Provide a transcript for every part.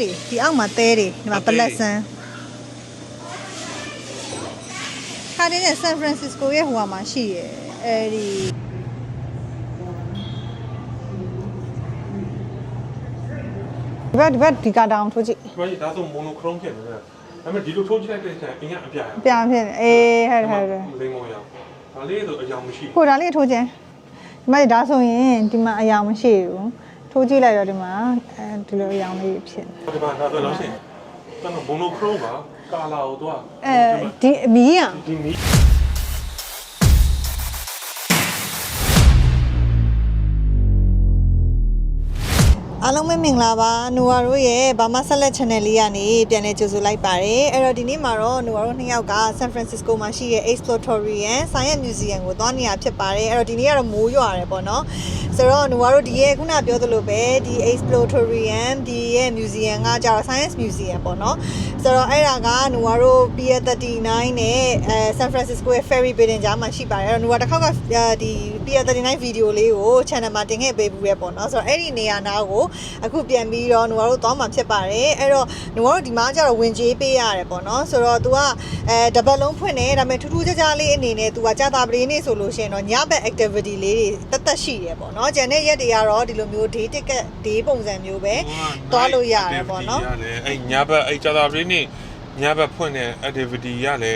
ဒီအောက်မှာတဲတွေဒီမှာပလက်ဆန်ခါတင်းနဲ့ဆန်ဖရန်စစ္စကိုရဲ့ဟိုဟာမှာရှိရယ်အဲဒီဒီဘက်ဒီဘက်ဒီကတောင်ထိုးကြည့်ဘာကြီးဒါဆိုမိုနိုခရိုးဖြစ်နေတယ်ဒါပေမဲ့ဒီလိုထိုးကြည့်လိုက်တဲ့အချိန်အင်းကအပြာရပြန်ဖြစ်နေအေးဟဲ့ဟဲ့ဟဲ့လိမ္မောရဒါလေးဆိုအယောင်မရှိကိုဒါလေးထိုးခြင်းဒီမှာဒါဆိုရင်ဒီမှာအယောင်မရှိဘူး ထိုးကြည့်လိုက်တော့ဒီမှာအဲဒီလိုအယောင်လေးဖြစ်နေဘူးဒီမှာဒါဆိုလို့ရှိရင်ကျွန်တော်မိုနိုခရိုးပါကာလာကိုတော့အဲဒီအမီးอ่ะဒီမီ အားလုံးပဲမင်္ဂလာပါနူဝါတို့ရဲ့ဘာမဆက်လက် channel လေးကနေပြန်လည်ကြိုဆိုလိုက်ပါတယ်အဲ့တော့ဒီနေ့မှာတော့နူဝါတို့နှစ်ယောက်က San Francisco မှာရှိတဲ့ Exploratorian Science Museum ကိုသွားနေရဖြစ်ပါတယ်အဲ့တော့ဒီနေ့ကတော့မိုးရွာတယ်ပေါ့နော်ဆိုတော့နူဝါတို့ဒီရဲ့ခုနပြောသလိုပဲဒီ Exploratorian ဒီရဲ့ museum ကကျတော့ Science Museum ပေါ့နော်ဆိုတော့အဲ့ဒါကနူဝါတို့ Pier 39နဲ့အဲ San Francisco ရဲ့ Ferry Building ကြားမှာရှိပါတယ်အဲ့တော့နူဝါတစ်ခေါက်ကဒီ Pier 39 video လေးကို channel မှာတင်ခဲ့ပေးဘူးရပေါ့နော်ဆိုတော့အဲ့ဒီနေရာနာကိုအခုပြန်ပြီးတော့နူဝါတို့သွားမှာဖြစ်ပါတယ်အဲ့တော့နူဝါတို့ဒီမှာကျတော့ဝင်ကြေးပေးရတယ်ပေါ့နော်ဆိုတော့ तू ကအဲတပတ်လုံးဖွင့်နေဒါပေမဲ့ထူးထူးခြားခြားလေးအနေနဲ့ तू ကကြာတာပတေးနေ့ဆိုလို့ရှိရင်တော့ညဘက် activity လေးတွေတက်တက်ရှိရပေါ့နော်ကျန်တဲ့ရက်တွေကတော့ဒီလိုမျိုး day ticket day ပုံစံမျိုးပဲသွားလို့ရတယ်ပေါ့နော်ရတယ်အဲ့ညဘက်အဲ့ကြာတာပလေးနေ့ညဘက်ဖွင့်တဲ့ activity ရလဲ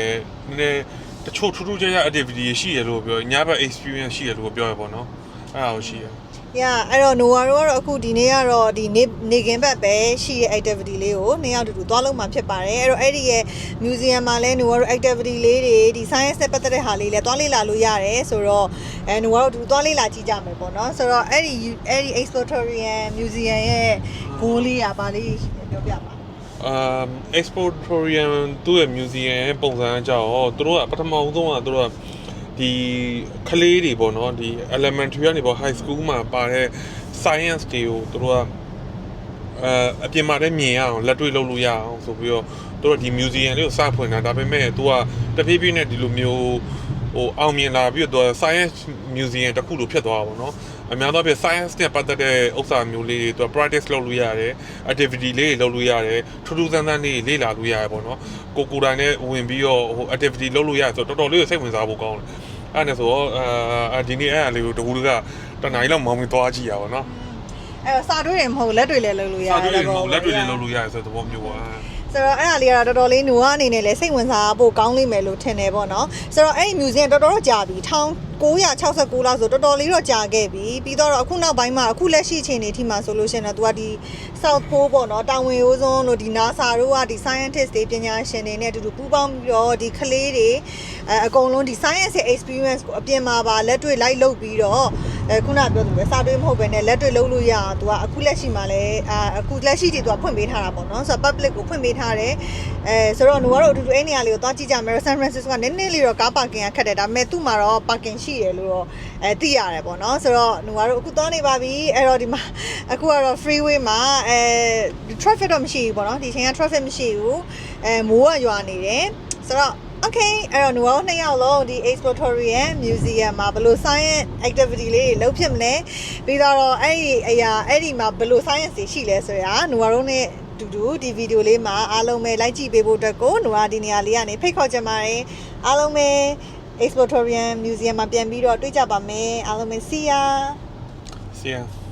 နည်းနည်း တချို့ထူးထူးခြားခြား activity ရှိရလို့ပြောညဘက် experience ရှိရလို့ပြောရပေါ့နော်အဲ့ဒါကိုရှိရ။ Yeah အဲ့တော့ Nova တို့ကတော့အခုဒီနေ့ကတော့ဒီနေနေကင်းဘက်ပဲရှိရဲ့ activity လေးကိုနှစ်ယောက်တူတူသွားလုံးမှာဖြစ်ပါတယ်။အဲ့တော့အဲ့ဒီရဲ့ museum မှာလဲ Nova တို့ activity လေးတွေဒီ science နဲ့ပတ်သက်တဲ့ဟာလေးလဲသွားလေ့လာလို့ရတယ်ဆိုတော့အဲ Nova တို့တူသွားလေ့လာကြည့်ကြမယ်ပေါ့နော်။ဆိုတော့အဲ့ဒီအဲ့ဒီ Exploratorian Museum ရဲ့ဘိုးလေးကပါလေးပြောပြပါ အမ် Exportorium သူ့ရဲ့ museum ရဲ့ပုံစံအကြောင်းတော့သူတို့ကပထမဦးဆုံးကသူတို့ကဒီကလေးတွေပေါ့နော်ဒီ elementary ကနေပေါ့ high school မှာပါတဲ့ science တွေကိုသူတို့ကအဲအပြင်မှာလည်းမြင်ရအောင်လက်တွေ့လုပ်လို့ရအောင်ဆိုပြီးတော့သူတို့ဒီ museum လေးကိုစဖွင့်တာဒါပေမဲ့သူကတဖြည်းဖြည်းနဲ့ဒီလိုမျိုးဟိုအောင်မြင်လာပြီးတော့ science museum တစ်ခုလိုဖြစ်သွားတာပေါ့နော် အများသောအားဖြင့် science နဲ့ပတ်သက်တဲ့ဥစ္စာမျိုးလေးတွေသူက practice လုပ်လို့ရတယ် activity လေးတွေလုပ်လို့ရတယ်ထူးထူးဆန်းဆန်းလေးတွေလေ့လာလို့ရတယ်ပေါ့နော်ကိုကိုယ်တိုင်နဲ့ဝင်ပြီးတော့ဟို activity လုပ်လို့ရတယ်ဆိုတော့တော်တော်လေးကိုစိတ်ဝင်စားဖို့ကောင်းတယ်အဲ့ဒါနဲ့ဆိုတော့အာဒီနေ့အဲ့အလေးကိုတကူတကတနားရီလောက်မောင်းပြီးသွားကြည့်ရပါတော့။အဲ့တော့စာတွေ့တယ်မဟုတ်လက်တွေ့လဲလုပ်လို့ရစာတယ်တွေ့တွေမဟုတ်လက်တွေတွေလုပ်လို့ရတယ်ဆိုတဲ့သဘောမျိုးပါဆိုတော့အဲ့ဒါလေးကတော့တော်တော်လေးနူဝအနေနဲ့လည်းစိတ်ဝင်စားဖို့ကောင်းလိမ့်မယ်လို့ထင်တယ်ပေါ့နော်ဆိုတော့အဲ့ဒီ museum တော်တော်တော့ကြာပြီ 1969လောက်ဆိုတော်တော်လေးတော့ကြာခဲ့ပြီပြီးတော့အခုနောက်ပိုင်းမှာအခုလက်ရှိအချိန်တွေအထိမှာဆိုလို့ရှိရင်တော့ तू ကဒီ South Pole ပေါ့နော်တောင်ဝင်ရိုးစွန်းတို့ဒီ NASA တို့ကဒီ scientist တွေပညာရှင်တွေနဲ့အတူတူပူးပေါင်းပြီးတော့ဒီကလေးတွေအကုန်လုံးဒီ science ရဲ့ experience ကိုအပြင်မှာပါလက်တွေ့လိုက်လုပ်ပြီးတော့အဲခုနပြောသူပဲစာတွေးမဟုတ်ပဲနဲ့လက်တွေလုံးလို့ရအောင်သူကအခုလက်ရှိမှာလည်းအာအခုလက်ရှိတည်းသူကဖွင့်ပေးထားတာပေါ့နော်ဆိုတော့ public ကိုဖွင့်ပေးထားတယ်အဲဆိုတော့ noah တို့အတူတူအဲ့နေရာလေးကိုသွားကြည့်ကြမယ် San Francisco ကနည်းနည်းလေးတော့ကား parking ကခက်တယ်ဒါပေမဲ့သူ့မှာတော့ parking ရှိတယ်လို့တော့အဲသိရတယ်ပေါ့နော်ဆိုတော့ noah တို့အခုသွားနေပါပြီအဲ့တော့ဒီမှာအခုကတော့ freeway မှာအဲအဲ traffic တော့မရှိဘူးပေါ့နော်ဒီချိန်က traffic မရှိဘူးအဲမိုးကရွာနေတယ်ဆိုတော့ okay အဲ့တော့ novel နှစ်ယောက်လုံးဒီ exploratory ရဲ့ museum မှာဘယ်လို science activity လေးတွေလုပ်ဖြစ်မလဲပြီးတော့အဲ့ဒီအရာအဲ့ဒီမှာဘယ်လို science တွေရှိလဲဆိုရာ novel နဲ့တူတူဒီဗီဒီယိုလေးမှာအားလုံးပဲလိုက်ကြည့်ပေးဖို့အတွက်ကို novel ဒီနေရာလေးကနေဖိတ်ခေါ်ချင်ပါတယ်အားလုံးပဲ exploratory museum မှာပြန်ပြီးတော့တွေ့ကြပါမယ်အားလုံးပဲ see ya see ya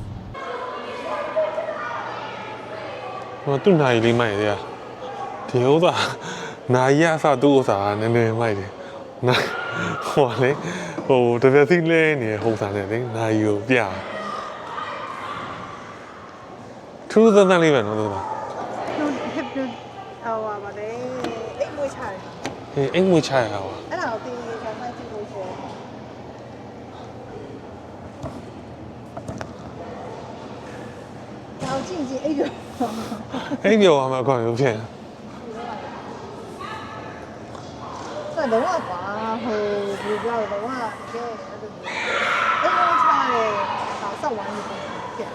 ဟိုသူ့နိုင်လေးမိုက်တယ်ဒီဥစ္စာနိုင်ရအစသူ့ဥစ္စာကနည်းနည်းမိုက်တယ်နိုင်ဟိုလေဟိုတပြက်စီလဲနေတဲ့ဟိုစားနဲ့လေနိုင်ကိုပြထူးဆန်းဆန်းလေးပဲနော်သူက hip ဟောပါပါတယ်အိတ်မွေးချတယ်ဟေးအိမ်မွေးချရတာပါအဲ့ဒါကိုတင်းကြီးကမှကြည့်လို့ရှိရင်ကြောက်ကြည့်ကြည့်အဲ့လို အိမ်ပြောရမှာအကောင်ရုပ်ဖြစ်ဆိုတော့ကွာဟိုဘယ်လိုပြောလဲတော့ကဲအဲ့လိုအဲ့လိုချားတယ်ဆောက်ဆောက်ဝိုင်းနေတယ်ဖြစ်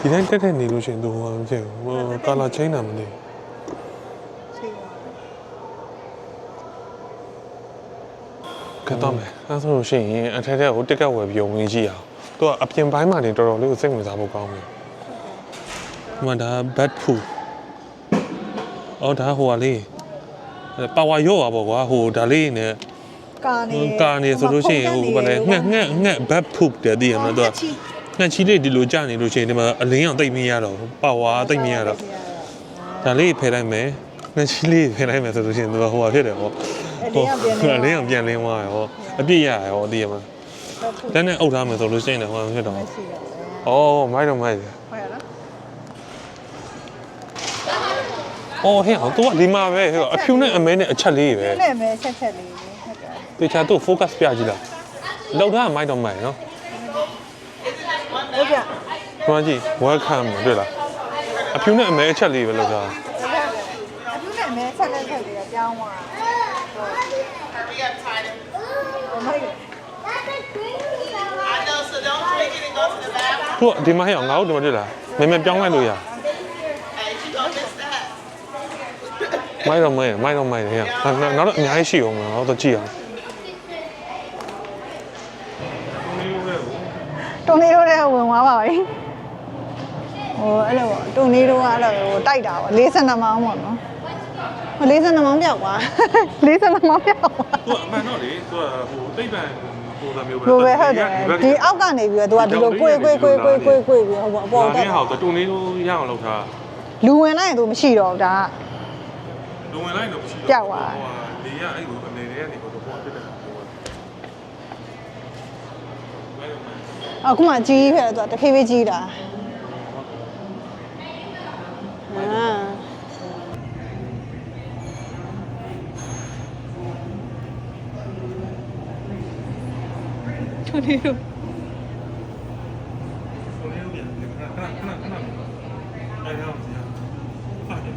ဒီတိုင်းတက်တက်နေလို့ရှိရင်သူဟိုမဖြစ်ဘူးဟိုကာလာချင်းတာမသိချိန်ပါကတ်တော့မယ်အဲဆိုလို့ရှိရင်အထက်ထက်ကိုတက်ကက်ဝယ်ပြီးဝင်ကြည့်အောင်သူကအပြင်ပိုင်းမှာနေတော်တော်လေးကိုစိတ်ဝင်စားဖို့ကောင်းတယ် ဒီမှာဒါ bad food အော်ဒါဟိုကလေးပါဝါရော့ပါပေါ့ကွာဟိုဒါလေးနဲ့ကာနေကာနေဆိုလို့ရှိရင်ဟိုဘာလဲငှက်ငှက်ငှက်ဘတ်ဖုတ်တယ်သိရမလားသူကငှက်ချီလေးဒီလိုကြာနေလို့ရှိရင်ဒီမှာအလင်းအောင်တိတ်မရတော့ဘူးပါဝါတိတ်မရတော့ဒါလေးဖယ်လိုက်မယ်ငှက်ချီလေးဖယ်လိုက်မယ်ဆိုလို့ရှိရင်သူကဟိုဟာဖြစ်တယ်ပေါ့အလင်းအောင်ပြန်နေအလင်းအောင်ပြန်လင်းသွားရဟောအပြည့်ရရဟောသိရမလားလက်နဲ့အုပ်ထားမယ်ဆိုလို့ရှိရင်လည်းဟိုဖြစ်တော့ရှိတယ်အော်မိုက်တော့မိုက်တယ်ဟုတ်ရလား အော်ဟဲ့အောင်သူကဒီမှာပဲဟဲ့အဖြူနဲ့အမဲနဲ့အချက်လေးပဲနဲ့မဲဆက်ချက်လေးဟုတ်ကဲ့တေချာသူ့ focus ပြကြည့်လားလောက်ထားမိုက်တော့မိုက်နော်ဟုတ်ကဲ့။ဘာကြည့် welcome တွေ့လား။အဖြူနဲ့အမဲအချက်လေးပဲလောက်ထားအပြုနဲ့မဲဆက်လက်ချက်လေးကြောင်းသွားဟုတ်မိုက်တယ် I know, so don't drink it and go to the bathroom. ။သူကဒီမှာဟဲ့အောင်ငါတို့ဒီမှာတွေ့လား။မင်းမပြောင်းလိုက်လို့ရ Hey, you gonna miss that. ။ မိုက်တော့မိုက်မိုက်တော့မိုက်တယ်ဟဲ့။နောက်နောက်တော့အများကြီးရှိအောင်မလား။ဟောတော့ကြည့်အောင်တုံနေတို့တဲ့ဝင်သွားပါပြီဟိုအဲ့လိုပေါ့တုံနေတို့ကအဲ့လိုဟိုတိုက်တာပေါ့52မောင်းပေါ့နော်ဟို52မောင်းပြောက်သွား52မောင်းပြောက်သွား။သူကအမှန်တော့လေသူကဟိုသိပ္ပံပုံစံမျိုးပဲဘလိုပဲဟုတ်တယ်ဒီအောက်ကနေပြီးတော့ तू ကဒီလိုကိုယ်ကိုယ်ကိုယ်ကိုယ်ကိုယ်ကိုယ်ပြီးဟိုပေါ့အပေါ်ဒါတက်နဲ့ဟောတူနေလို့ရအောင်လောက်ထားလူဝင်လိုက်ရင် तू မရှိတော့ဘူးဒါက။ လုံဝင်လိုက်တော့မရှိလေရအဲ့လိုအနေနဲ့ကနေတော့ပေါ်ဖြစ်တယ်။အခုမှကြီးခဲ့တယ် तू တဖြည်းဖြည်းကြီးတာအာတူနေလို့တူနေလို့ပြန်ခဏခဏခဏခဏအဲ့ဒါအောင်စီဟုတ်တယ်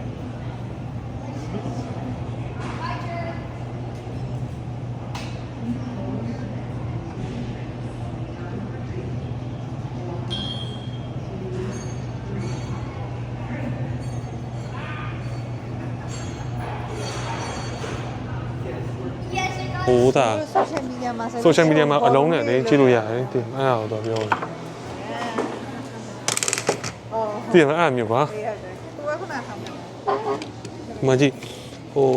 ဟိုဒါ social media မှာ social media မှာအလုံးနဲ့လေကြည့်လို့ရတယ်ဒီအဲ့ဒါတော့ပြောတယ်ဟုတ်ဒီမှာအဲ့မျိုးပါဟုတ်တယ်သူကခုနကဆောင်တယ်ဒီမှာကြည့်ဟို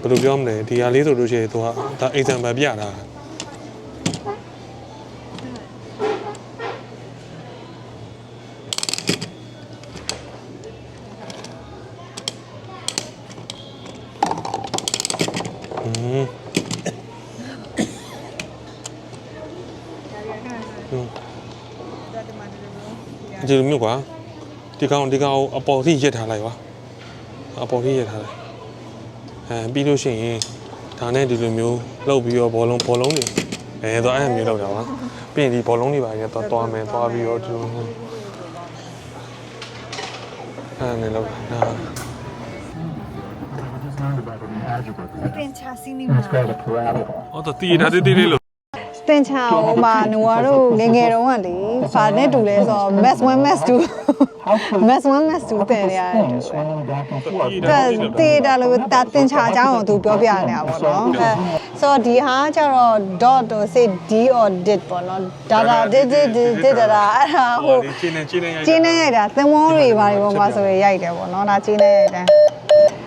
ဘယ်လိုပြောမလဲဒီဟာလေးဆိုလို့ရှိရင်သူကဒါ example ပြတာอืม ဒီလိုမျိုးကွာဒီကောင်ဒီကောင်အပေါ်ထိရက်ထားလိုက်ပါအပေါ်ထိရက်ထားလိုက်အဲပြီးလို့ရှိရင်ဒါနဲ့ဒီလိုမျိုးလှုပ်ပြီးတော့ဘောလုံးဘောလုံးတွေအဲတော့အဲ့လိုမျိုးလောက်တာပါပြီးရင်ဒီဘောလုံးတွေပါရင်တော့တွားမယ်တွားပြီးတော့ဒီလိုအဲ့နဲ့လောက်တာ just learned about it in algebra class. ပင်ချာစီနီ And it's called a parabola. ဟောတော့တီးတာတီးတီးလေးလို့ ပင်ချာဟိုမှာနူရတို့ငယ်ငယ်တုန်းကလေဘာနဲ့တူလဲဆိုတော့ mass 1 mass 2 mass 1 mass 2တင်ရတယ် Thing is swinging back and forth. ဒါတေးတာလို့တာတင်ချာအကြောင်းကိုသူပြောပြနေတာပေါ့နော်အဲဆိုတော့ဒီဟာကျတော့ dot တို့ say d or did ပေါ့နော် data did did did did တာအဲ့ဒါဟိုကျင်းနေကျင်းနေရိုက်ကျင်းနေရိုက်တာသင်္ဘောတွေဘာတွေပေါ်မှာဆိုရင်ရိုက်တယ်ပေါ့နော်ဒါကျင်းနေရိုက်တယ်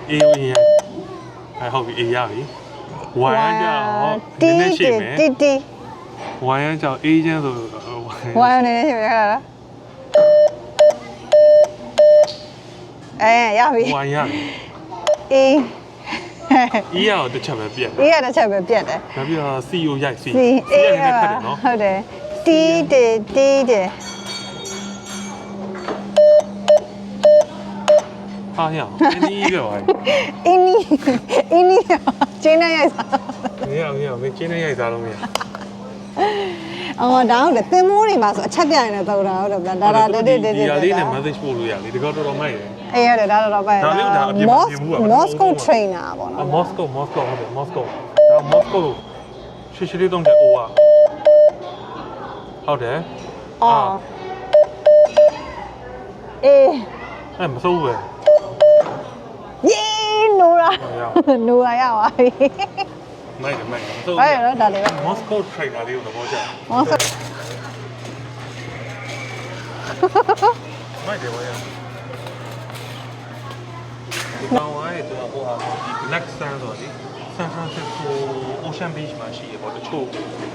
အေးဝင်းရအဲဟုတ်ပြီအေးရပြီဝိုင်းကြဟောနတီည်းနည်းရှိတီမယ်တီတီ ဝိုင်းကြောင်အေးချမ်းဆိုဝိုင်းဝိုင်းနေနေရှိရတာလားအဲရပြီဝိုင်းရအေးအေးရတော့တစ်ချက်ပဲပြက်အေးရတဲ့ချက်ပဲပြတ်တယ်နောက်ပြီးတော့ CEO ရိုက် C စီ C အေးရရနေပါခက်တယ်နော်ဟုတ်တယ်တီတီတီတီဟာရအောင်အင်းကြီးပဲဝိုင်းအင်းနီအင်းနီကျင်းနေရိုက်စားမရအောင်ရအောင်မင်းကျင်းနေရိုက်စားလို့မရ အော်ဒါဟုတ်တယ်သင်္ဘောတွေမှာဆိုအချက်ပြရင်လည်းတော့တာဟုတ်တယ်ဗျာဒါဒါတေးတေးတေးဒီတေးဟာလေးနဲ့ message ပို့လို့ရလေဒီကောတော်တော်မိုက်တယ်အေးရတယ်ဒါတော့တော့ပဲဒါလေးကိုဒါအပြင်မှာပြင်ဘူးကမော့စကို trainer ပေါ့အနော်မော်စကိုမော်စကိုဟုတ်တယ်မော်စကိုဒါမော်စကိုရှေ့ရှေ့လေးတုံးတဲ့ OR ဟုတ်တယ်အော်အေးအဲမစိုးပဲယေးနိုးရာဟုတ်နိုးရာရပါပြီ မိုက်တယ်မိုက်တယ်မစိုးအဲ့ရတော့ဒါလေးပဲမော်စကို trainer လေးကိုသဘောကျမော့စမိုက်တယ်ဝါရဒီကောင်ကရဲ့သူကဟိုဟာဒီ Black Sand ဆိုတာဒီ San Francisco Ocean Beach မှာရှိရပေါ့တချို့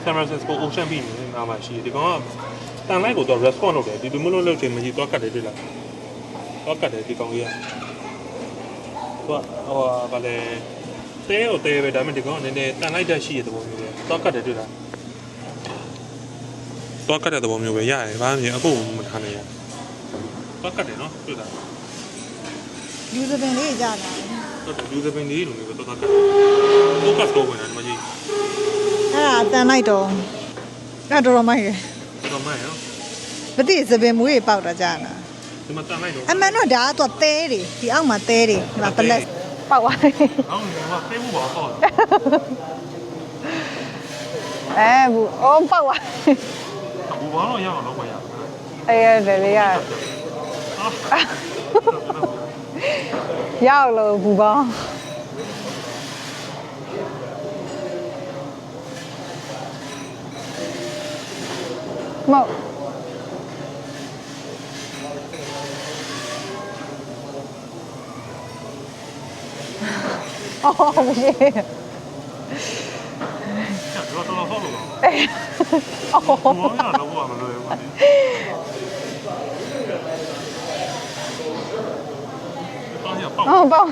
San Francisco Ocean Beach မှာမှာရှိရဒီကောင်ကတန်လိုက်ကိုတော့ response လုပ်တယ်ဒီလိုမျိုးလုပ်လို့ချိန်မရှိတော့ကတ်တယ်တွေ့လားတော့ကတ်တယ်ဒီကောင်ကြီးကသူကဟိုဟာဗာလဲ တဲကိုတဲပဲဒါပေမဲ့ဒီကောင်ကနည်းနည်းတန်လိုက်တတ်ရှိရတဲ့ပုံမျိုးပဲတော့ကတ်တယ်တွေ့လားတော့ကတ်တဲ့သဘောမျိုးပဲရတယ်ဘာမှမဖြစ်အခုမထားနိုင်ရတော့ကတ်တယ်နော်တွေ့လားယူစပင်လေးကြာတာဟုတ်တယ်လူသပင်လေးလိုမျိုးပဲတော့တော့ကတ်တော့ကတ်တော့ဝင်တယ်ဒီမှာကြီးအဲ့ဒါအတန်လိုက်တော့အဲ့တော်တော်မိုက်တယ်တော့မှန်ရောမသိစပင်မွေးပေါက်တာကြာတာဒီမှာတန်လိုက်တော့အမှန်တော့ဒါကတော့သဲတွေဒီအောက်မှာသဲတွေဒီမှာပလက် ပေါက်သွားတယ်အောင်းဒီမှာဖေးမှုပါတော့အဲဘူးအော်ပေါက်သွားဘူဘောတော့ရအောင်လုပ်ပါရအေးရတယ်လေရရောက်လို့ဘူးပေါင်းမဟုတ် အော်မရှိတော့တော့တော့လို့အေးအော်ဘူဘောရတော့ဘာမလို့ရဘူးတော့ရပေါ့အော်ပေါ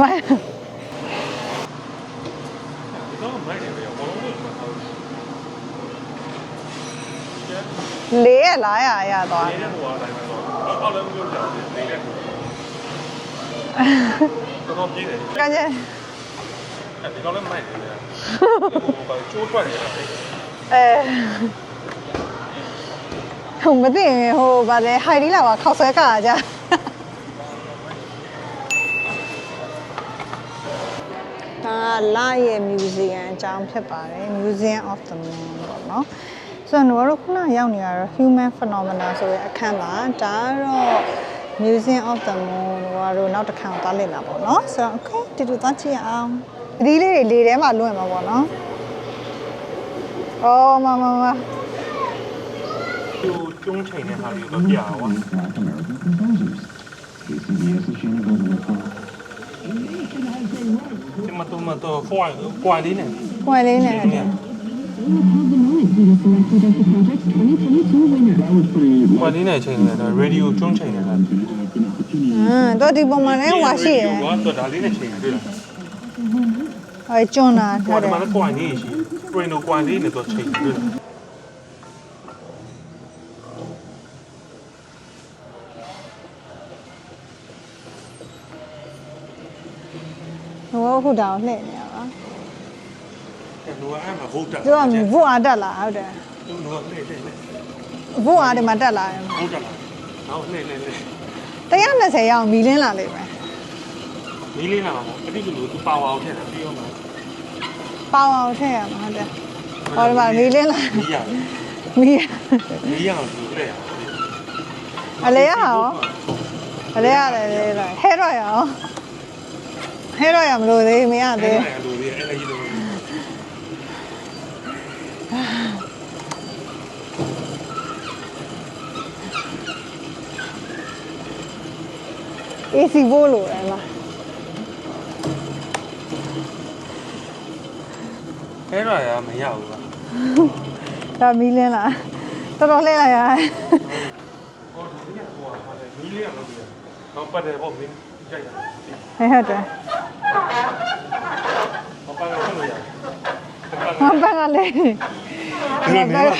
မတော့မိုက်တယ်ပဲဘောလုံးလို့မဟုတ်ဘူးလေးရလားရရသွားဒီနေ့ဟိုအားတိုင်းတော့အောက်လည်းမပြောကြဘူးနေတဲ့တော့တော့ပြေးတယ်ကကြဒီကောင်လည်းမိုက်တယ်ဗျာဟိုဘာချိုးထွက်နေတာအဲဟိုမသိရင်ဟိုဗာလေဟိုင်ဒီလာကခောက်ဆွဲကကြ လာရဲ့ museum အကြောင်းဖြစ်ပါတယ် Museum of the Moon ပေါ့နော်ဆိုတော့တို့ခုနရောက်နေရတော့ human phenomena ဆိုတဲ့အခန်းပါဒါကတော့ Museum of the Moon တို့နောက်တစ်ခါသွားလည်လာပေါ့နော်ဆိုတော့ okay တူတူသွားကြည့်ရအောင်ဒီလေးတွေလေထဲမှာလွင့်မှာပေါ့နော်အော်မမမသူကျုံးချိန်တဲ့ဟာတွေတော့ပြ ဒီမှာတော့မတော့ for ကွာလေးနဲ့ပွင့်လေးနဲ့ဟုတ်တယ် That was pretty ကွာလေးနဲ့ချိန်နေတာရေဒီယိုကျုံးချိန်နေတာဟမ်တော့ဒီပုံမှာလည်းဟွာရှိရယ်တော့ဒါလေးနဲ့ချိန်နေတွေ့လားဟဲ့ကျွန်းတာကွာဟုတ်တဒီယ်မှာလည်းကွာလေးရှိပရင်တော့ကွာလေးနဲ့တော့ချိန်တွေ့လား ဟိုအခုတောင်လှည့်နေရပါအဲ့တော့အဲ့မှာဟုတ်တာသူကဘုအားတက်လာဟုတ်တယ်သူတော့လေလေလေဘုအားဒီမှာတက်လာတယ်ဟုတ်တာလားဟောလေလေလေ120ရောက်မီလင်းလာလိမ့်မယ်မီးလေးလာမှာပေါ့အဲ့ဒီလိုသူပါဝါအောင်ထည့်တာပြီးတော့မှာပေါအောင်ထည့်ရမှာဟုတ်တယ်ဟောဒီမှာမီလင်းလာမီးရမီမီးရအောင်သူလက်ရအလဲရအောင်အလဲရတယ်လေဟဲတော့ရအောင် ဟဲတော့ရမလို့သေးမရအဲ့သေးဒါလိုလေးအဲ့ဒါကြီးလိုအေးစီဖို့လို့တယ်မှာအဲ့ဒါရမရဘူးလားဒါမီလင်းလာတော်တော်လှည့်လိုက်ရတယ်ဟောဒီကဟိုဟာမီးလေးရလို့ဒီတော့ပတ်တယ်ပေါ့မင်းကြိုက်တာဟဲ့ဟုတ်တယ်ဟောပတ်လို့လို့ရ မပန်းကလေးဒီလိုနေမှာတော့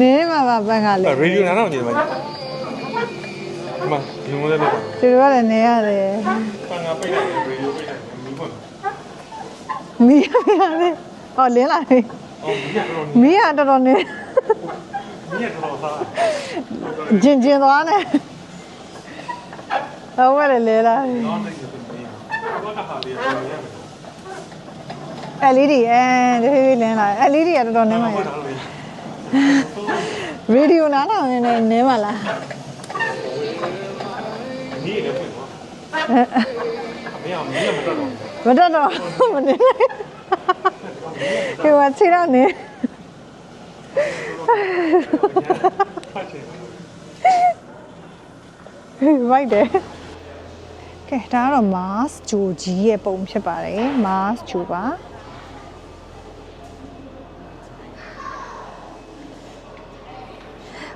နင်းမှာပါပန်းကလေးရေဒီယိုနားတော့နေမှာဒီမှာဒီမိုးလေးတော့သူတို့ကလည်းနေရတယ်ပန်းကပိတ်လိုက်ရေဒီယိုပိတ်လိုက်မီးဖွင့်မီးရမီးရတယ်ဟောလင်းလာပြီအော်မီးရတော့မီးရတော်တော်နေမီးရတော့စားဂျင်ဂျင်သွားနေဟောဝဲလေလေလာပြီ တော့လိုက်တယ်မီးရဘာကဟာလေးမီးရ LED အဲဒီဖေးဖေးလင်းလာ LED ကတော်တော်နေမှာရဟုတ်တယ်ရေဒီယိုနားထောင်နေနေနင်းပါလားนี่လည်းဖွင့်ပါမင်းအောင်မင်းမတော်တော့မတတ်တော့မနေနိုင်ဒီမှာခြေတော့နေဖတ်ချင်ရိုက်တယ် ကဲဒါကတော့ mass ဂျိုကြီးရဲ့ပုံဖြစ်ပါတယ် mass ဂျိုပါ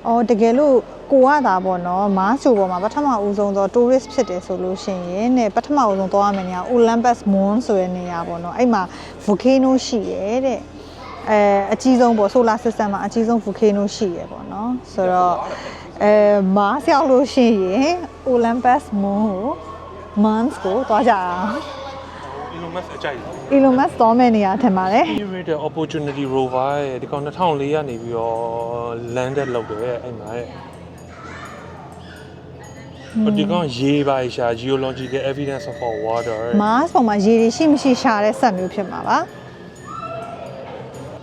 အော်တကယ်လို့ကိုကတာပေါ့နော် mass ဂျိုပေါ်မှာပထမဦးဆုံးသော tourist ဖြစ်တယ်ဆိုလို့ရှိရင်ねပထမဦးဆုံးသွားရမယ့်နေရာ Olympus Moon ဆိုတဲ့နေရာပေါ့နော်အဲ့မှာ volcano ရှိရဲတဲ့အဲအကြီးဆုံးပေါ့ solar system မှာအကြီးဆုံး volcano ရှိရဲပေါ့နော်ဆိုတော့အဲမားရောက်လို့ရှိရင် Olympus Moon ကို Mars ကိုသွားကြအောင်ဒီလို mess အကြိုက် Elon Musk သွားမယ့်နေရာထင်ပါတယ် Spirit Opportunity Rover ရဲ့ဒီကောင်2004ကနေပြီးတော့ landed လုပ်တယ်အဲ့မှာရဲ့ဒီကောင်ရေပါရှာ geological evidence of our water Mars ပေါ်မှာရေတွေရှိမရှိရှာတဲ့ဆက်မျိုးဖြစ်မှာပါ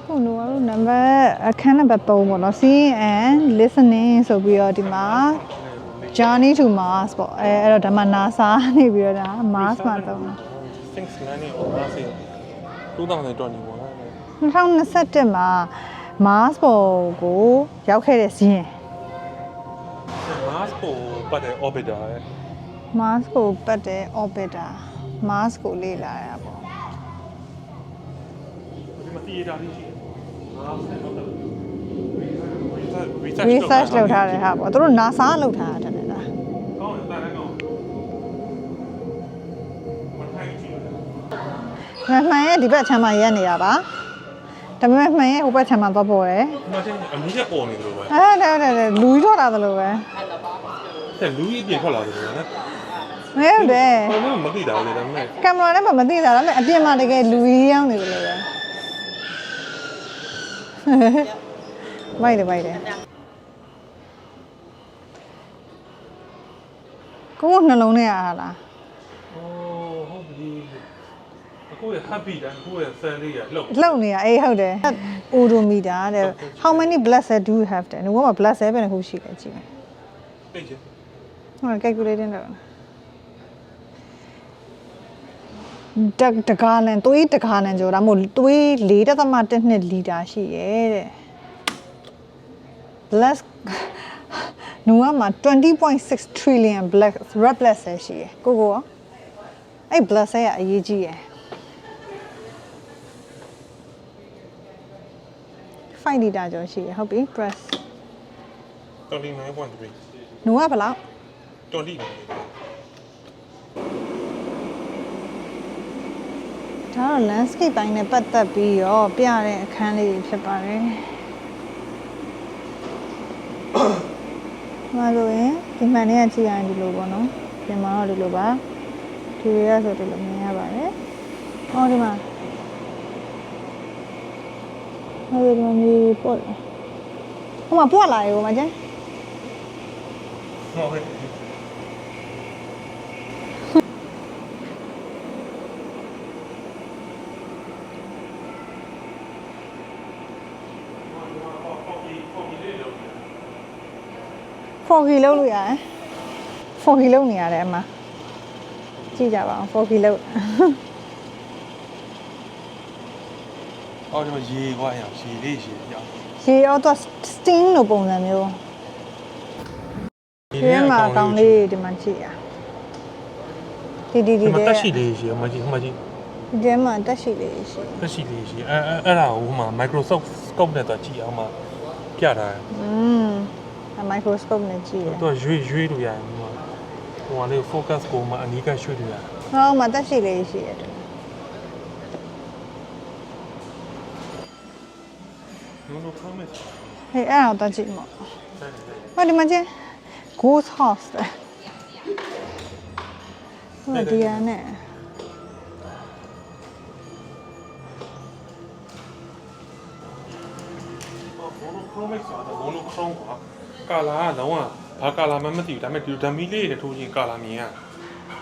ဟုတ်လို့ကတော့ number အခန်းနံပါတ်3ပေါ့နော် seeing and listening ဆိုပြီးတော့ဒီမှာ journey to Mars ပေါ့အဲအဲ့တော့ဒါမှ NASA နေပြီးတော့ဒါ Mars မှာတော့ Things landing on Mars 2020ပေါ့နော်2021မှာ Mars ပေါ်ကိုရောက်ခဲ့တဲ့ဇင်း Mars ကိုပတ်တဲ့ orbiter ရဲ့ Mars ကိုပတ်တဲ့ orbiter Mars ကိုလေ့လာရတာပေါ့ဒီမှာ theater လေးရှိတယ် Mars နဲ့ပတ်သက် research လုပ်ထားတဲ့ဟာပေါ့သူတို့ NASA လုပ်ထားတာ လို့မှန်ရဲ့ဒီဘက်ချမ်းမှာရက်နေရပါဒါပေမဲ့မှန်ရဲ့ဟိုဘက်ချမ်းမှာသွားပေါ်တယ်ဒီမှာချင်းအမီးကပေါ်နေတယ်လို့ပဲအဲ့ဒါဒါဒါလူကြီးထွက်လာသလိုပဲတဲ့လူကြီးအပြင်ထွက်လာတယ်လို့နော်မဟုတ်တယ်ဘယ်မှမသိတာလေဒါပေမဲ့ကင်မရာနဲ့မှမသိတာဒါပေမဲ့အပြင်မှာတကယ်လူကြီးရောက်နေတယ်လို့ပဲမိုက်တယ်မိုက်တယ်ကိုယ်ကနှလုံးနဲ့ရတာလား โอ้ဟုတ်ပြီ အခုရ happy တန်းကိုရဆန်လေးရလှုပ်လှုပ်နေတာအေးဟုတ်တယ် odometer တဲ့ how many blood cells do you have တဲ့ငါက blood cell ပဲနှစ်ခုရှိတယ်ကြည့်မယ်သိချင်ဟို calculating လုပ်တတကားလန်သွေးတကားလန်ကြောဒါမို့သွေး4.12လီတာရှိရဲတဲ့ blood နူကမှာ20.6 trillion blood red blood cell ရှိရယ်ကိုကိုရောအဲ့ blood cell ကအရေးကြီးရယ် 5လီတာကျော်ရှိရယ်ဟုတ်ပြီ press 29.3နူကဘယ်လောက်20ပါဒါတော့ landscape ပိုင်းနဲ့ပတ်သက်ပြီးတော့ပြတဲ့အခန်းလေးတွေဖြစ်ပါတယ်။မှာလို့ရင်ဒီမှန်လေးကကြည့်ရရင်ဒီလိုပေါ့နော်။ဒီမှာတော့ဒီလိုပါ။ဒီရဆိုဒီလိုမြင်ရပါတယ်။ဟောဒီမှာ ဟိုဒီမှာမြေပေါ့တယ်။ဟိုမှာပွက်လာရေဟိုမှာကျန်ဟုတ်ကဲ့။ 4K လုံးလို့ရတယ်။ 4K လုံးနေရတယ်အမ။ကြည့်ကြပါအောင် 4K လုံး အော်ဒီမှာရေကွာရရေလေးရေရရေရောတော့ sting လိုပုံစံမျိုးဒီထဲမှာအကောင်လေးဒီမှာကြည့်ရဒီဒီဒီဒီမှာတဲ့တက်ရှိလေးရေမကြီးမကြီးဒီထဲမှာတက်ရှိလေးရှိတက်ရှိလေးရေအဲအဲ့ဒါဟိုမှာ Microsoft scope နဲ့တော့ကြည့်အောင်မှာပြတာอืมအ microscope နဲ့ကြည့်ရသူကရွေးရွေးလို့ရတယ်ဟိုဟိုကလေး focus ကိုမှအနီးကရွှေ့လို့ရတယ်ဟောမှာတက်ရှိလေးရှိရတယ် no no promise ဟေးအဲ့ဒါတော့ကြည့်မို့ဟောဒီမှာကျ ghost house တဲ့ဟောဒီရနဲ့ monochromic ဆိုတာ monochrome ကွာကာလာကလုံးဝဘာကာလာမှမသိဘူးဒါပေမဲ့ဒီဓာမီလေးတွေထိုးချင်းကာလာမြင်ရ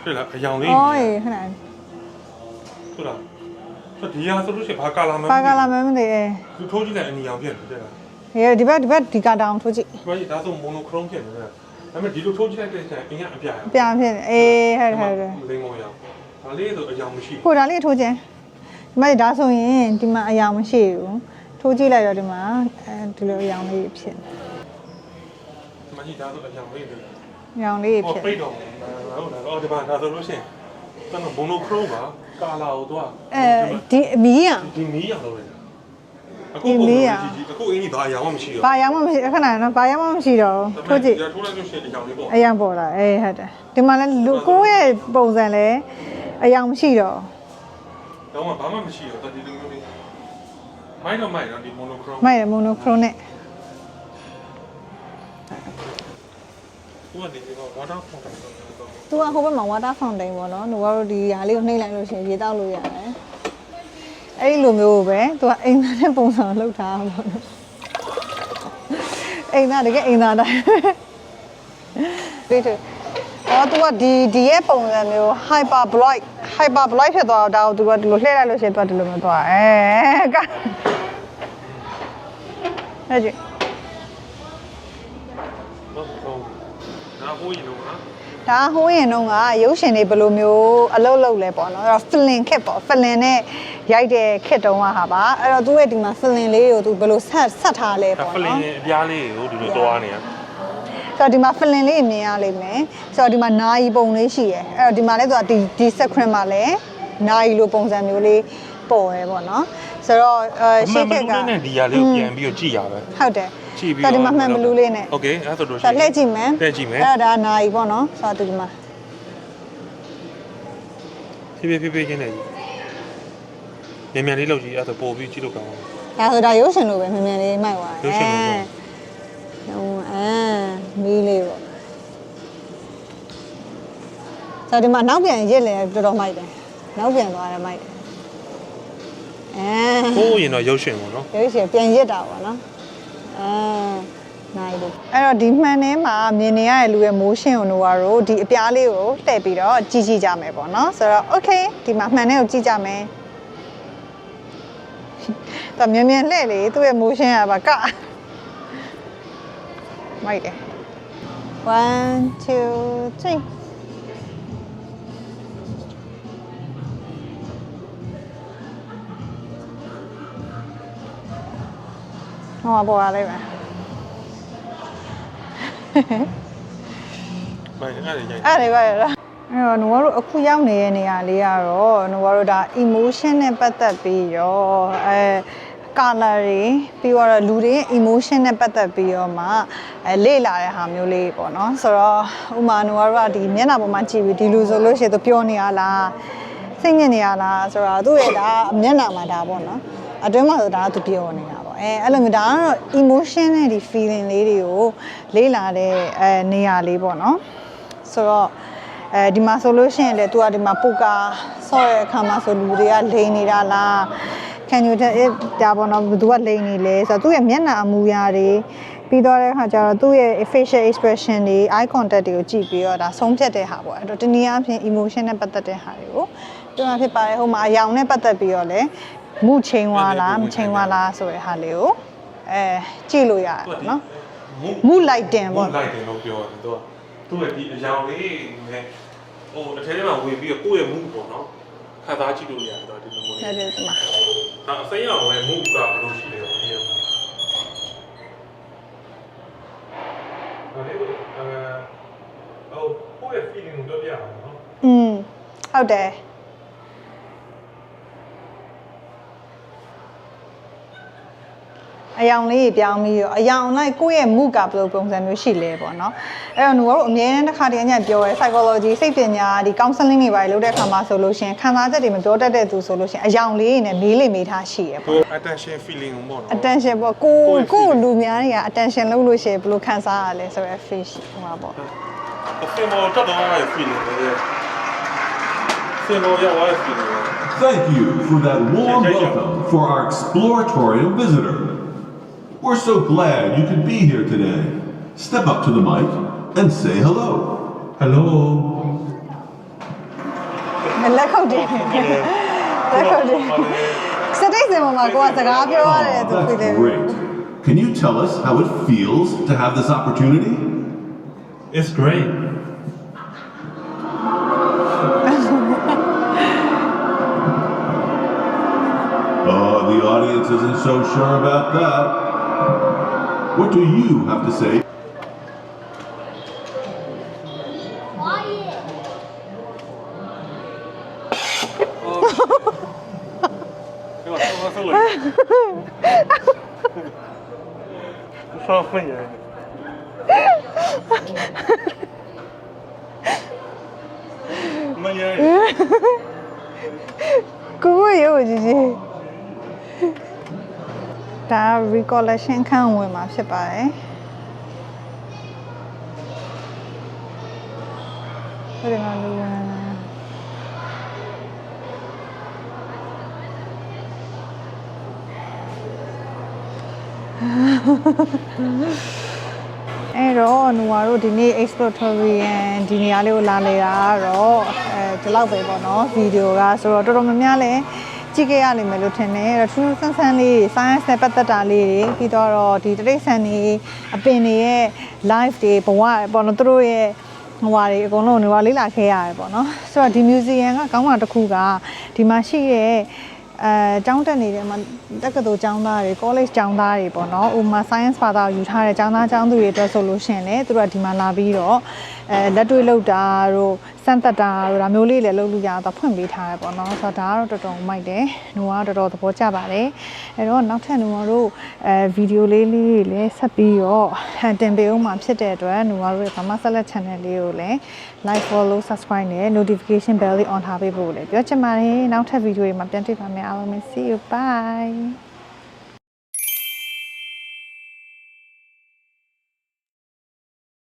တွေ့လားအယောင်လေးအော်ရေခဏ ဟုတ်လားဆို ဒီဟာဆိုလို့ရှိရင်ဘာကာလာမှမပါကသိလာမဲမသိအဲဘူးသူထိုးကြည့်လိုက်အနီအောင်ဖြစ်တယ်တွေ့လားရေဒီဘက်ဒီဘက်ဒီကတောင်ထိုးကြည့်ဒီမှာကြီးဒါဆိုမိုနိုခရိုးဖြစ်နေတယ်ဒါပေမဲ့ဒီလိုထိုးကြည့်လိုက်တဲ့အချိန်အင်းကအပြာရောပြန်ဖြစ်နေအေးဟဲ့ဟဲ့ဟဲ့လိမ္မောရောဒါလေးဆိုအယောင်မရှိကိုဒါလေးထိုးခြင်းဒီမှာဒါဆိုရင်ဒီမှာအယောင်မရှိဘူးထိုးကြည့်လိုက်တော့ဒီမှာအဲဒီလိုအယောင်လေးဖြစ်နေဒီမှာကြီးဒါဆိုအယောင်လေးတယ်အယောင်လေးဟောဖြစ်ပိတ်တော့ဟုတ်လားအော်ဒီမှာဒါဆိုလို့ရှိရင် တော့မိုနိုခရိုးပါကာလာကိုတော့အဲဒီအမီးอ่ะဒီမီးရောင်လို့ရတယ်အခုပုံကြီးကြီးအခုအင်းကြီးဘာအယောင်မှမရှိတော့ဘာအယောင်မှမရှိခဏနော်ဘာအယောင်မှမရှိတော့ဘူးထိုးကြည့်ထိုးလိုက်လို့ရှိရင်အယောင်လေးပေါ့အယောင်ပေါ်လာအေးဟုတ်တယ်ဒီမှာလည်းလူကိုယ့်ရဲ့ပုံစံလည်းအယောင်မရှိတော့တော့ဘာမှမရှိတော့ဒီလိုမျိုးလေးမိုင်းတော့မိုင်းတော့ဒီမိုနိုခရိုးမိုက်ရမိုနိုခရိုနဲ့ ဟိုကနေတော့ဝါတာဖုန်းတော့သူကဟိုဘက်မှာ water fountain ပေါ့နော်။หนูကတော့ဒီဟာလေးကိုနှိမ့်လိုက်လို့ရှိရင်ရေတောက်လို့ရတယ်။အဲ့ဒီလိုမျိုးပဲသူကအိမ်သားနဲ့ပုံစံလှုပ်ထားတာပေါ့နော်။အိမ်သားတကယ်အိမ်သားတိုင်း။ဒီတူအော်သူကဒီဒီရဲ့ပုံစံမျိုး hyper block hyper block ဖြစ်သွားတော့ဒါကိုသူကဒီလိုလှည့်လိုက်လို့ရှိရင်သူကဒီလိုမျိုးသွားအဲကအဲ့ဒီ တော့ဟုတ်ဒါ ဟိုးရင်တော့နော်ဒါဟိုးရင်တော့ကရုပ်ရှင်တွေဘယ်လိုမျိုးအလုပ်လုပ်လဲပေါ့နော်အဲ့တော့ filling kit ပေါ့ filling နဲ့ရိုက်တဲ့ kit တုံးကဟာပါအဲ့တော့သူ့ရဲ့ဒီမှာ filling လေးကိုသူဘယ်လိုဆက်ဆက်ထားလဲဒါပေါ့ဖလင်းနော်အပြားလေးကိုဒီလိုတွားနေရဆိုတော့ဒီမှာ filling လေးမြင်ရလိမ့်မယ်ဆိုတော့ဒီမှာနာယီပုံလေးရှိရယ်အဲ့တော့ဒီမှာလဲသူကဒီဒီ screen မှာလဲနာယီလိုပုံစံမျိုးလေးပေါ်ရဲပေါ့နော်ဆိုတော့အဲရှေ့ခက်ကနဲ့ဒီဟာလေးကိုပြန်ပြီးတော့ကြည့်ရပဲ ဟုတ်တယ် ကြည့်ပြီး ဆိုတော့ဒီမှာမှန်မလူးလေးနဲ့ โอเคအဲ့ဆိုတော့ ဆိုတော့လှည့်ကြည့်မယ် လှည့်ကြည့်မယ် အဲ့တော့ဒါနာယီပေါ့နော်ဆိုတော့ဒီမှာ ဖြည်းဖြည်းဖြည်းဖြည်းချင်းနေကြီးမြန်မြန်လေးလုပ်ကြည့်အဲ့ဆိုပို့ပြီးကြည့်လို့ကောင်းအောင် ဒါဆိုဒါရုပ်ရှင်လိုပဲမြန်မြန်လေးမိုက်သွား ရုပ်ရှင်လိုပဲ ဟိုအာမီးလေးပေါ့ဆိုတော့ဒီမှာနောက်ပြန်ရစ်လဲတော်တော်မိုက်တယ်နောက်ပြန်သွားတယ်မိုက်တယ်အဲ ဟိုးရင်တော့ရုပ်ရှင်ပေါ့နော် ရုပ်ရှင်ပြန်ရစ်တာပေါ့နော် အဲနိုင်လို့အဲ့တော့ဒီမှန်ထဲမှာမြင်နေရတဲ့လူရဲ့ motion ကိုတို့ကတော့ဒီအပြားလေးကိုလှည့်ပြီးတော့ကြည့်ကြည့်ကြမယ်ပေါ့နော်ဆိုတော့ okay ဒီမှာမှန်တဲ့ကိုကြည့်ကြမယ်တော့မြင်မြင်လှည့်လေသူ့ရဲ့ motion ကပါကမိုက်တယ်1 2 3 ဟောပေါ်လာလိုက်ပါမိုင်းအဲ့ဒါရိုက်အဲ့ဒါတွေပါရလားအဲ့တော့နိုကတော့အခုရောက်နေတဲ့နေရာလေးကတော့နိုကတော့ဒါ emotion နဲ့ပတ်သက်ပြီးရောအဲ color တွေပြီးတော့လူတွေရဲ့ emotion နဲ့ပတ်သက်ပြီးတော့မှအဲလေ့လာတဲ့ဟာမျိုးလေးပေါ့နော်ဆိုတော့ဥမာနိုကတော့ဒီမျက်နှာပေါ်မှာကြည့်ပြီးဒီလူဆိုလို့ရှိရင်သူပြောနေရလားစိတ်ညစ်နေရလားဆိုတော့သူ့ရဲ့ဒါမျက်နှာမှာဒါပေါ့နော်အတွင်းမှာဆိုဒါကသူပြောနေတာပေါ့ အဲအဲ့လိုမျိုးဒါကတော့ emotion နဲ့ဒီ feeling လေးတွေကိုလေ့လာတဲ့အဲနေရာလေးပေါ့နော်ဆိုတော့အဲဒီမှာဆိုလို့ရှိရင်လေ तू ကဒီမှာပိုကာဆော့ရဲ့အခါမှာဆိုလူတွေကလိန်နေတာလား can you tell if ဒါပေါ့နော်ဘသူကလိန်နေလဲဆိုတော့သူ့ရဲ့မျက်နှာအမူအရာတွေပြီးတော့တဲ့အခါကျတော့သူ့ရဲ့ facial expression တွေ eye contact တွေကိုကြည့်ပြီးတော့ဒါဆုံးဖြတ်တဲ့ဟာပေါ့အဲ့တော့တနည်းအားဖြင့် emotion နဲ့ပတ်သက်တဲ့ဟာတွေကိုပြောမှဖြစ်ပါတယ်ဟိုမှာအယောင်နဲ့ပတ်သက်ပြီးတော့လေ မှုချိန်သွားလားမချိန်သွားလားဆိုတဲ့ဟာလေးကိုအဲကြည့်လို့ရတယ်ပေါ့နော်မူလိုက်တင်ပေါ့မူလိုက်တင်လို့ပြောတယ်သူကသူ့ရဲ့ဒီအယောင်လေးနဲ့ဟိုအထဲထဲမှာဝင်ပြီးတော့ကိုယ့်ရဲ့မူပေါ့နော်ခါသားကြည့်လို့ရတယ်တော့ဒီလိုမျိုးအဲ့လေးဒီမှာဒါအစိမ်းအောင်ရဲ့မူကဘယ်လိုရှိလဲဒီရောဒါလေးအဲဟိုကိုယ့်ရဲ့ feeling ကိုပြောပြအောင်နော်อืมဟုတ်တယ် အယောင်လေးကြီးပြောင်းပြီးတော့အယောင်လိုက်ကိုယ့်ရဲ့မူကဘယ်လိုပုံစံမျိုးရှိလဲပေါ့နော်အဲ့တော့หนูတို့အမြဲတမ်းတစ်ခါတည်းညပြောရဲ psychology စိတ်ပညာဒီ counseling တွေပါလို့တဲ့အခါမှာဆိုလို့ရှင်ခံစားချက်တွေမပြောတတ်တဲ့သူဆိုလို့ရှင်အယောင်လေးနဲ့မေးလိမေးထားရှိရပေါ့ကို attention feeling ကိုပေါ့နော် attention ပေါ့ကိုကိုယ့်ရဲ့ကို feeling လူများတွေက attention လုပ်လို့ရှိရင်ဘယ်လိုခံစားရလဲဆိုရယ် fish ဟိုပါပေါ့အဖေမောတော်တော်ရဲ့ feeling လေးဖေမောရဲ့ wife feeling လေး Thank you for that warm welcome for our exploratorium visitor. We're so glad you could be here today. Step up to the mic and say hello. Hello. လက်ခုပ်တယ်လက်ခုပ်တယ်စတိတ်စင်ပေါ်မှာကိုကစကားပြောရတယ်သူ Oh, ဖြစ်တယ် that's great. Can you tell us how it feels to have this opportunity? It's great. Oh, the audience isn't so sure about that. What do you have to say? Amanhã. ကိုကိုရေကို ကြီးကြီးဒါ recollection ခန်းဝင်မှာဖြစ်ပါတယ်ဘယ်မှာလူဝင်လဲအဲ့တော့နူဝါတို့ဒီနေ့ exploratorian ဒီနေရာလေးကိုလာလေတာကတော့အဲဒီလောက်ပဲပေါ့နော်ဗီဒီယိုကဆိုတော့တော်တော်များများလည်း ကြည့်ခဲ့ရလိမ့်မယ်လို့ထင်တယ်အဲ့တော့ထူးထူးဆန်းဆန်းလေးတွေ science နဲ့ပတ်သက်တာလေးတွေပြီးတော့ဒီတရိတ်ဆန်တွေအပင်တွေရဲ့ live တွေဘဝပေါ့နော်သူတို့ရဲ့ဟိုဟာတွေအကုန်လုံးနေရာလေးလာခဲ့ရတယ်ပေါ့နော်ဆိုတော့ဒီ museum ကကောင်းတာတစ်ခုကဒီမှာရှိတဲ့အဲကျောင်းတက်နေတဲ့မှာတက္ကသိုလ်ကျောင်းသားတွေ college ကျောင်းသားတွေပေါ့နော်ဥပမာ science ဘာသာကိုယူထားတဲ့ကျောင်းသားကျောင်းသူတွေအတွက်ဆိုလို့ရှရင်လေသူတို့ကဒီမှာလာပြီးတော့ အဲလက်တွေ့လောက်တာတို့စမ်းသက်တာတို့ဒါမျိုးလေးလည်းလုပ်လို့ရတော့ဖွင့်ပေးထားရပေါ့နော်ဆိုတော့ဒါကတော့တော်တော်မိုက်တယ်။နှိုးကတော်တော်သဘောကျပါတယ်။အဲတော့နောက်ထပ်နှိုးတို့အဲဗီဒီယိုလေးလေးလည်းဆက်ပြီးတော့တင်ပေးအောင်မှဖြစ်တဲ့အတွက်နှိုးတို့ရဲ့ဘာမှဆက်လက် channel လေးကိုလည်း like follow subscribe နဲ့ notification bell လေး on ထားပေးဖို့လည်းပြောချင်ပါတယ်။နောက်ထပ်ဗီဒီယိုတွေမှာပြန်တွေ့ပါမယ်အားလုံးပဲ see you bye